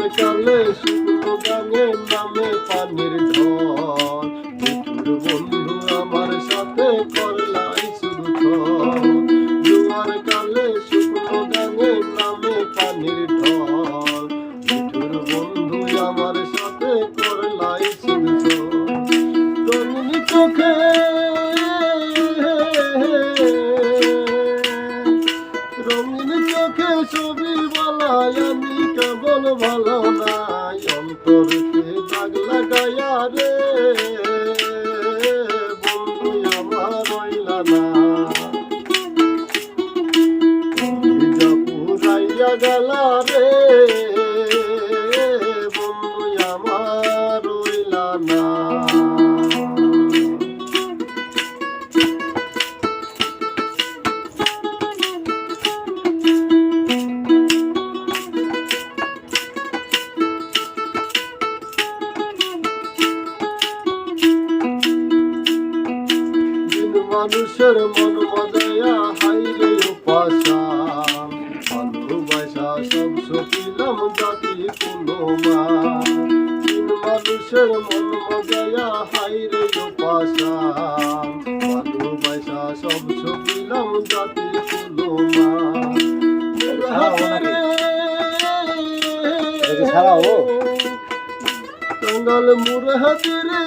জুয়ার কালে শুকনো গানে নামে পানির ঢল। মিঠুর বন্ধু আমার সাথে করলাই শুধু জুয়ার কালে শুকনো গানে নামে পানির ঢল। মিঠুর বন্ধু আমার সাথে করলাই শুধু চোখে চোখে ছবি বলাই আমি কেবল ভালো নাই অন্তরকে দাগ লাগাইয়া রে বন্ধু, আমার রইলা না। পুরাইয়া রে। মানুষের মন মজায়া হাইরে উপাসা ভালোবাসা সব সপিলাম জাতি কোনো মা দিন মানুষের মন মজায়া হাইরে উপাসা ভালোবাসা সব সপিলাম জাতি কোনো মা এটা ছাড়াও? কাঙ্গাল মুরে হাতিরে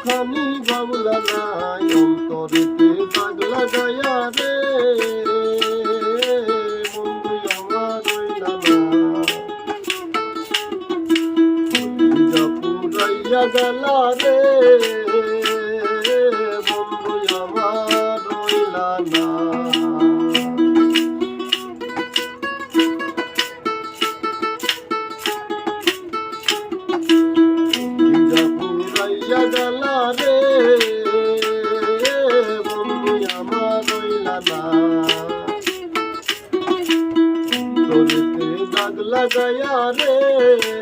একটুখানি বাবলা নাই অন্তরেতে দাগ লাগাইয়া রে। বন্ধু আমার রইলা না। পুরাইয়া গেলা রে তোরতে দাগ লাগাইয়া রে।